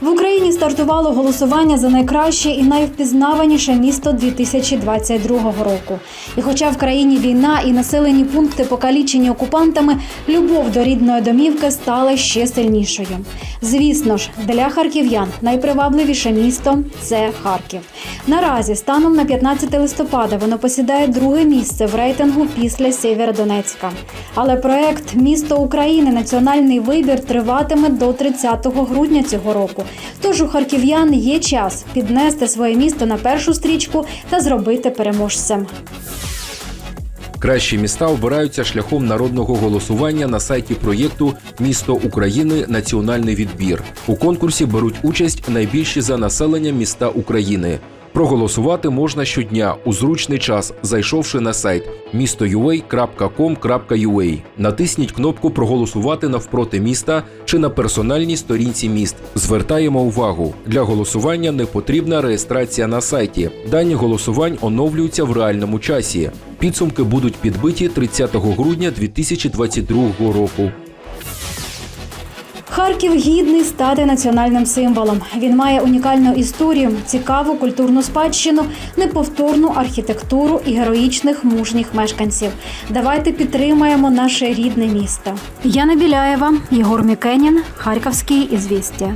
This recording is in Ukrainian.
В Україні стартувало голосування за найкраще і найвпізнаваніше місто 2022 року. І хоча в країні війна і населені пункти покалічені окупантами, любов до рідної домівки стала ще сильнішою. Звісно ж, для харків'ян найпривабливіше місто це Харків. Наразі, станом на 15 листопада, воно посідає друге місце в рейтингу після Сєвєродонецька. Але проект Місто України національний вибір триватиме до 30 грудня цього року. Тож у харків'ян є час піднести своє місто на першу стрічку та зробити переможцем. Кращі міста обираються шляхом народного голосування на сайті проєкту Місто України Національний відбір. У конкурсі беруть участь найбільші за населенням міста України. Проголосувати можна щодня у зручний час, зайшовши на сайт mistoua.com.ua. Натисніть кнопку Проголосувати навпроти міста чи на персональній сторінці міст. Звертаємо увагу, для голосування не потрібна реєстрація на сайті. Дані голосувань оновлюються в реальному часі. Підсумки будуть підбиті 30 грудня 2022 року. Харків гідний стати національним символом. Він має унікальну історію, цікаву культурну спадщину, неповторну архітектуру і героїчних мужніх мешканців. Давайте підтримаємо наше рідне місто. Яна Біляєва, Єгор Мікенін, Харківські ізвістя.